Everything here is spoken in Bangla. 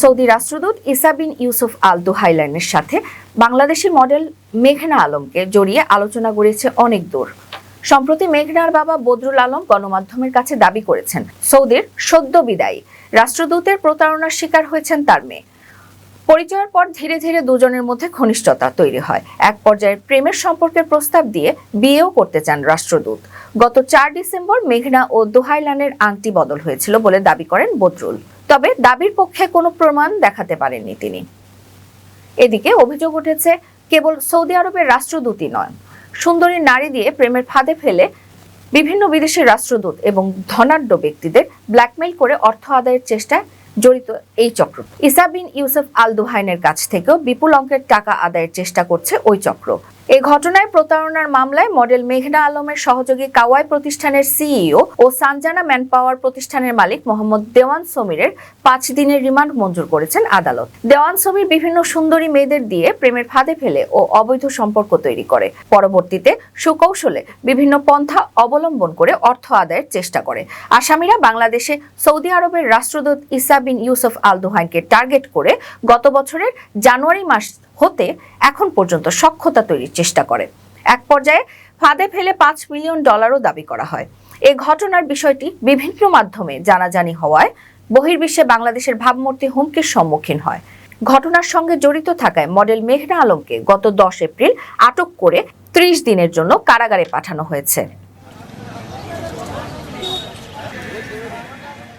সৌদি রাষ্ট্রদূত ইসা বিন ইউসুফ আল দুহাইলানের সাথে বাংলাদেশি মডেল মেঘনা আলমকে জড়িয়ে আলোচনা করেছে অনেক দূর। সম্প্রতি মেঘনার বাবা বদরুল আলম গণমাধ্যমের কাছে দাবি করেছেন, সৌদির সদ্য বিদায়ী রাষ্ট্রদূতের প্রতারণার শিকার হয়েছেন তার মেয়ে। পরিচয়ের পর ধীরে ধীরে দুজনের মধ্যে ঘনিষ্ঠতা তৈরি হয়। এক পর্যায়ে প্রেমের সম্পর্কের প্রস্তাব দিয়ে বিয়েও করতে চান রাষ্ট্রদূত। গত চার ডিসেম্বর মেঘনা ও দোহাইলানের আংটি বদল হয়েছিল বলে দাবি করেন বদরুল। তবে দাবির পক্ষে কোনো প্রমাণ দেখাতে পারেননি তিনি। এদিকে অভিযোগ উঠেছে, কেবল সৌদি আরবের রাষ্ট্রদূতই নয় সুন্দরী নারী দিয়ে প্রেমের ফাঁদে ফেলে বিভিন্ন বিদেশের রাষ্ট্রদূত এবং ধনাঢ্য ব্যক্তিদের ব্ল্যাকমেইল করে অর্থ আদায়ের চেষ্টায় জড়িত এই চক্র। ইসাবিন ইউসুফ আল দোহাইনের কাছ থেকেও বিপুল অঙ্কের টাকা আদায়ের চেষ্টা করছে ওই চক্র। এই ঘটনায় প্রতারণার মামলায় মডেল মেঘনা আলমের সহযোগী কাওয়াই প্রতিষ্ঠানের সিইও ও সানজানা ম্যান পাওয়ার প্রতিষ্ঠানের মালিক মোহাম্মদ দেওয়ান সমীরের পাঁচ দিনের রিমান্ড মঞ্জুর করেছেন আদালত। দেওয়ান সমীর বিভিন্ন সুন্দরী মেয়েদের দিয়ে প্রেমের ফাঁদে ফেলে ও অবৈধ সম্পর্ক তৈরি করে। পরবর্তীতে সুকৌশলে বিভিন্ন পন্থা অবলম্বন করে অর্থ আদায়ের চেষ্টা করে। আসামিরা বাংলাদেশে সৌদি আরবের রাষ্ট্রদূত ইসা বিন ইউসুফ আল দুহাইনকে টার্গেট করে গত বছরের জানুয়ারি মাস হতে এখন পর্যন্ত সক্ষতা তৈরির চেষ্টা করে। এক পর্যায়ে ফাঁদে ফেলে পাঁচ মিলিয়ন ডলারও দাবি করা হয়। এ ঘটনার বিষয়টি বিভিন্ন মাধ্যমে জানাজানি হওয়ায় বহির্বিশ্বে বাংলাদেশের ভাবমূর্তি হুমকির সম্মুখীন হয়। ঘটনার সঙ্গে জড়িত থাকায় মডেল মেঘনা আলমকে গত দশ এপ্রিল আটক করে ত্রিশ দিনের জন্য কারাগারে পাঠানো হয়েছে।